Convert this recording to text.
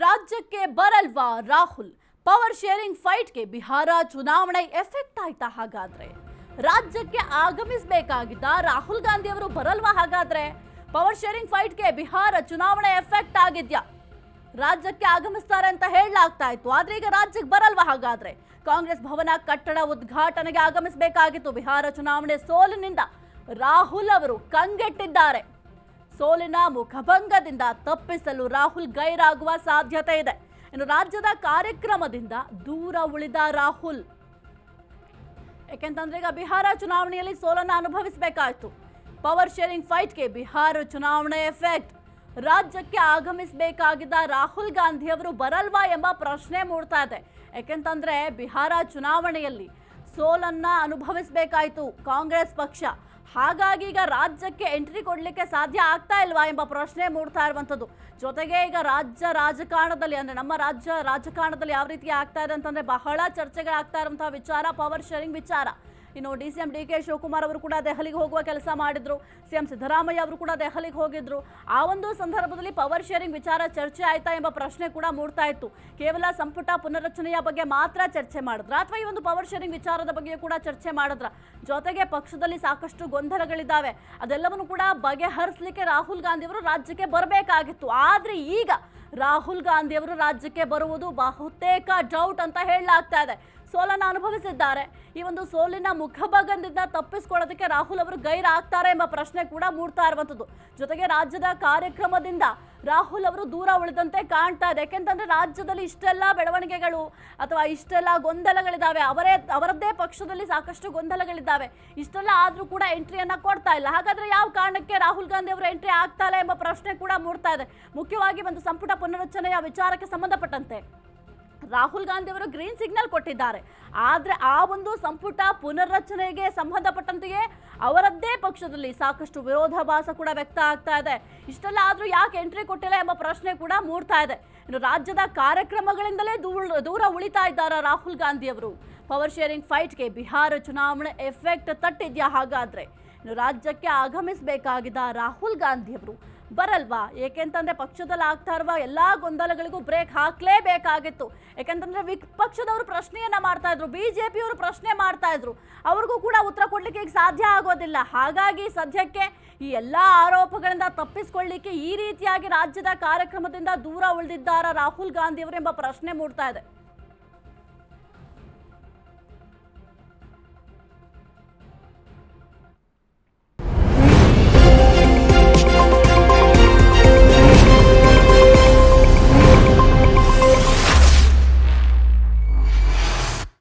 ರಾಜ್ಯಕ್ಕೆ ಬರಲ್ವಾ Rahul? Power sharing ಫೈಟ್ಗೆ ಬಿಹಾರ ಚುನಾವಣೆ ಎಫೆಕ್ಟ್ ಆಯ್ತಾ ಹಾಗಾದ್ರೆ? ರಾಜ್ಯಕ್ಕೆ ಆಗಮಿಸಬೇಕಾಗಿದ್ದ ರಾಹುಲ್ ಗಾಂಧಿ ಅವರು ಬರಲ್ವಾ ಹಾಗಾದ್ರೆ? ಪವರ್ ಶೇರಿಂಗ್ ಫೈಟ್ಗೆ ಬಿಹಾರ ಚುನಾವಣೆ ಎಫೆಕ್ಟ್ ಆಗಿದ್ಯಾ? ರಾಜ್ಯಕ್ಕೆ ಆಗಮಿಸ್ತಾರೆ ಅಂತ ಹೇಳಲಾಗ್ತಾ ಇತ್ತು, ಆದ್ರೆ ಈಗ ರಾಜ್ಯಕ್ಕೆ ಬರಲ್ವಾ ಹಾಗಾದ್ರೆ? ಕಾಂಗ್ರೆಸ್ ಭವನ ಕಟ್ಟಡ ಉದ್ಘಾಟನೆಗೆ ಆಗಮಿಸಬೇಕಾಗಿತ್ತು, ಬಿಹಾರ ಚುನಾವಣೆ ಸೋಲಿನಿಂದ ರಾಹುಲ್ ಅವರು ಕಂಗೆಟ್ಟಿದ್ದಾರೆ. ಸೋಲಿನ ಮುಖಭಂಗದಿಂದ ತಪ್ಪಿಸಲು ರಾಹುಲ್ ಗೈರಾಗುವ ಸಾಧ್ಯತೆ ಇದೆ. ಇನ್ನು ರಾಜ್ಯದ ಕಾರ್ಯಕ್ರಮದಿಂದ ದೂರ ಉಳಿದ ರಾಹುಲ್. ಯಾಕೆಂತಂದ್ರೆ ಈಗ ಬಿಹಾರ ಚುನಾವಣೆಯಲ್ಲಿ ಸೋಲನ್ನು ಅನುಭವಿಸಬೇಕಾಯಿತು. ಪವರ್ ಶೇರಿಂಗ್ ಫೈಟ್ಗೆ ಬಿಹಾರ ಚುನಾವಣೆ ಎಫೆಕ್ಟ್. ರಾಜ್ಯಕ್ಕೆ ಆಗಮಿಸಬೇಕಾಗಿದ್ದ ರಾಹುಲ್ ಗಾಂಧಿ ಅವರು ಬರಲ್ವಾ ಎಂಬ ಪ್ರಶ್ನೆ ಮೂಡ್ತಾ ಇದೆ. ಯಾಕೆಂತಂದ್ರೆ ಬಿಹಾರ ಚುನಾವಣೆಯಲ್ಲಿ ಸೋಲನ್ನ ಅನುಭವಿಸಬೇಕಾಯ್ತು ಕಾಂಗ್ರೆಸ್ ಪಕ್ಷ. ಹಾಗಾಗಿ ಈಗ ರಾಜ್ಯಕ್ಕೆ ಎಂಟ್ರಿ ಕೊಡಲಿಕ್ಕೆ ಸಾಧ್ಯ ಆಗ್ತಾ ಇಲ್ವಾ ಎಂಬ ಪ್ರಶ್ನೆ ಮೂಡ್ತಾ ಇರುವಂಥದ್ದು. ಜೊತೆಗೆ ಈಗ ರಾಜ್ಯ ರಾಜಕಾರಣದಲ್ಲಿ ಅಂದ್ರೆ ನಮ್ಮ ರಾಜ್ಯ ರಾಜಕಾರಣದಲ್ಲಿ ಯಾವ ರೀತಿ ಆಗ್ತಾ ಇದೆ ಅಂತಂದ್ರೆ ಬಹಳ ಚರ್ಚೆಗಳಾಗ್ತಾ ಇರುವಂತಹ ವಿಚಾರ ಪವರ್ ಶೇರಿಂಗ್ ವಿಚಾರ. ಇನ್ನು D C M D K Shivakumar ಅವರು ಕೂಡ ದೆಹಲಿಗೆ ಹೋಗುವ ಕೆಲಸ ಮಾಡಿದ್ರು. ಸಿ ಎಂ ಸಿದ್ದರಾಮಯ್ಯ ಅವರು ಕೂಡ ದೆಹಲಿಗೆ ಹೋಗಿದ್ರು. ಆ ಒಂದು ಸಂದರ್ಭದಲ್ಲಿ ಪವರ್ ಶೇರಿಂಗ್ ವಿಚಾರ ಚರ್ಚೆ ಆಯ್ತಾ ಎಂಬ ಪ್ರಶ್ನೆ ಕೂಡ ಮೂಡ್ತಾ ಇತ್ತು. ಕೇವಲ ಸಂಪುಟ ಪುನರ್ರಚನೆಯ ಬಗ್ಗೆ ಮಾತ್ರ ಚರ್ಚೆ ಮಾಡಿದ್ರ ಅಥವಾ ಈ ಒಂದು ಪವರ್ ಶೇರಿಂಗ್ ವಿಚಾರದ ಬಗ್ಗೆ ಕೂಡ ಚರ್ಚೆ ಮಾಡಿದ್ರ? ಜೊತೆಗೆ ಪಕ್ಷದಲ್ಲಿ ಸಾಕಷ್ಟು ಗೊಂದಲಗಳಿದ್ದಾವೆ ಅದೆಲ್ಲವನ್ನು ಕೂಡ ಬಗೆಹರಿಸಲಿಕ್ಕೆ ರಾಹುಲ್ ಗಾಂಧಿ ಅವರು ರಾಜ್ಯಕ್ಕೆ ಬರಬೇಕಾಗಿತ್ತು. ಆದರೆ ಈಗ ರಾಹುಲ್ ಗಾಂಧಿ ಅವರು ರಾಜ್ಯಕ್ಕೆ ಬರುವುದು ಬಹುತೇಕ ಡೌಟ್ ಅಂತ ಹೇಳಲಾಗ್ತಾ ಇದೆ. ಸೋಲನ್ನು ಅನುಭವಿಸಿದ್ದಾರೆ. ಈ ಒಂದು ಸೋಲಿನ ಮುಖಭಾಗದಿಂದ ತಪ್ಪಿಸ್ಕೊಳ್ಳೋದಕ್ಕೆ ರಾಹುಲ್ ಅವರು ಗೈರಾಗ್ತಾರೆ ಎಂಬ ಪ್ರಶ್ನೆ ಕೂಡ ಮೂಡ್ತಾ ಇರುವಂಥದ್ದು. ಜೊತೆಗೆ ರಾಜ್ಯದ ಕಾರ್ಯಕ್ರಮದಿಂದ ರಾಹುಲ್ ಅವರು ದೂರ ಉಳಿದಂತೆ ಕಾಣ್ತಾ ಇದೆ. ಯಾಕೆಂತಂದ್ರೆ ರಾಜ್ಯದಲ್ಲಿ ಇಷ್ಟೆಲ್ಲ ಬೆಳವಣಿಗೆಗಳು ಅಥವಾ ಇಷ್ಟೆಲ್ಲ ಗೊಂದಲಗಳಿದ್ದಾವೆ ಅವರೇ, ಅವರದ್ದೇ ಪಕ್ಷದಲ್ಲಿ ಸಾಕಷ್ಟು ಗೊಂದಲಗಳಿದ್ದಾವೆ ಇಷ್ಟೆಲ್ಲ ಆದರೂ ಕೂಡ ಎಂಟ್ರಿಯನ್ನ ಕೊಡ್ತಾ ಇಲ್ಲ. ಹಾಗಾದ್ರೆ ಯಾವ ಕಾರಣಕ್ಕೆ ರಾಹುಲ್ ಗಾಂಧಿ ಅವರು ಎಂಟ್ರಿ ಆಗ್ತಾ ಇಲ್ಲ ಎಂಬ ಪ್ರಶ್ನೆ ಕೂಡ ಮೂಡ್ತಾ ಇದೆ. ಮುಖ್ಯವಾಗಿ ಒಂದು ಸಂಪುಟ ಪುನರಚನೆಯ ವಿಚಾರಕ್ಕೆ ಸಂಬಂಧಪಟ್ಟಂತೆ. ರಾಹುಲ್ ಗಾಂಧಿ ಅವರು ಗ್ರೀನ್ ಸಿಗ್ನಲ್ ಕೊಟ್ಟಿದ್ದಾರೆ. ಆದರೆ ಆ ಒಂದು ಸಂಪುಟ ಪುನರ್ರಚನೆಗೆ ಸಂಬಂಧಪಟ್ಟಂತೆಯೇ ಅವರದ್ದೇ ಪಕ್ಷದಲ್ಲಿ ಸಾಕಷ್ಟು ವಿರೋಧಾಭಾಸ ಕೂಡ ವ್ಯಕ್ತ ಆಗ್ತಾ ಇದೆ. ಇಷ್ಟೆಲ್ಲ ಆದ್ರೂ ಯಾಕೆ ಎಂಟ್ರಿ ಕೊಟ್ಟಿಲ್ಲ ಎಂಬ ಪ್ರಶ್ನೆ ಕೂಡ ಮೂಡ್ತಾ ಇದೆ. ಇನ್ನು ರಾಜ್ಯದ ಕಾರ್ಯಕ್ರಮಗಳಿಂದಲೇ ದೂರ ಉಳಿತಾ ಇದ್ದಾರೆ ರಾಹುಲ್ ಗಾಂಧಿ ಅವರು ಪವರ್ ಶೇರಿಂಗ್ ಫೈಟ್ಗೆ ಬಿಹಾರ ಚುನಾವಣೆ ಎಫೆಕ್ಟ್ ತಟ್ಟಿದ್ಯಾ ಹಾಗಾದ್ರೆ? ಇನ್ನು ರಾಜ್ಯಕ್ಕೆ ಆಗಮಿಸಬೇಕಾಗಿದ್ದ ರಾಹುಲ್ ಗಾಂಧಿ ಅವರು ಬರಲ್ವಾ? ಏಕೆಂತಂದ್ರೆ ಪಕ್ಷದಲ್ಲಿ ಆಗ್ತಾ ಇರುವ ಎಲ್ಲಾ ಗೊಂದಲಗಳಿಗೂ ಬ್ರೇಕ್ ಹಾಕ್ಲೇಬೇಕಾಗಿತ್ತು. ಯಾಕೆಂತಂದ್ರೆ ವಿಪಕ್ಷದವರು ಪ್ರಶ್ನೆಯನ್ನ ಮಾಡ್ತಾ ಇದ್ರು ಪಿಯವರು ಪ್ರಶ್ನೆ ಮಾಡ್ತಾ ಇದ್ರು. ಅವ್ರಿಗೂ ಕೂಡ ಉತ್ತರ ಕೊಡ್ಲಿಕ್ಕೆ ಈಗ ಸಾಧ್ಯ ಆಗೋದಿಲ್ಲ. ಹಾಗಾಗಿ ಸದ್ಯಕ್ಕೆ ಈ ಎಲ್ಲಾ ಆರೋಪಗಳಿಂದ ತಪ್ಪಿಸ್ಕೊಳ್ಳಿಕ್ಕೆ ಈ ರೀತಿಯಾಗಿ ರಾಜ್ಯದ ಕಾರ್ಯಕ್ರಮದಿಂದ ದೂರ ಉಳಿದಿದ್ದಾರಾ ರಾಹುಲ್ ಗಾಂಧಿ ಅವರು ಎಂಬ ಪ್ರಶ್ನೆ ಮೂಡ್ತಾ ಇದೆ.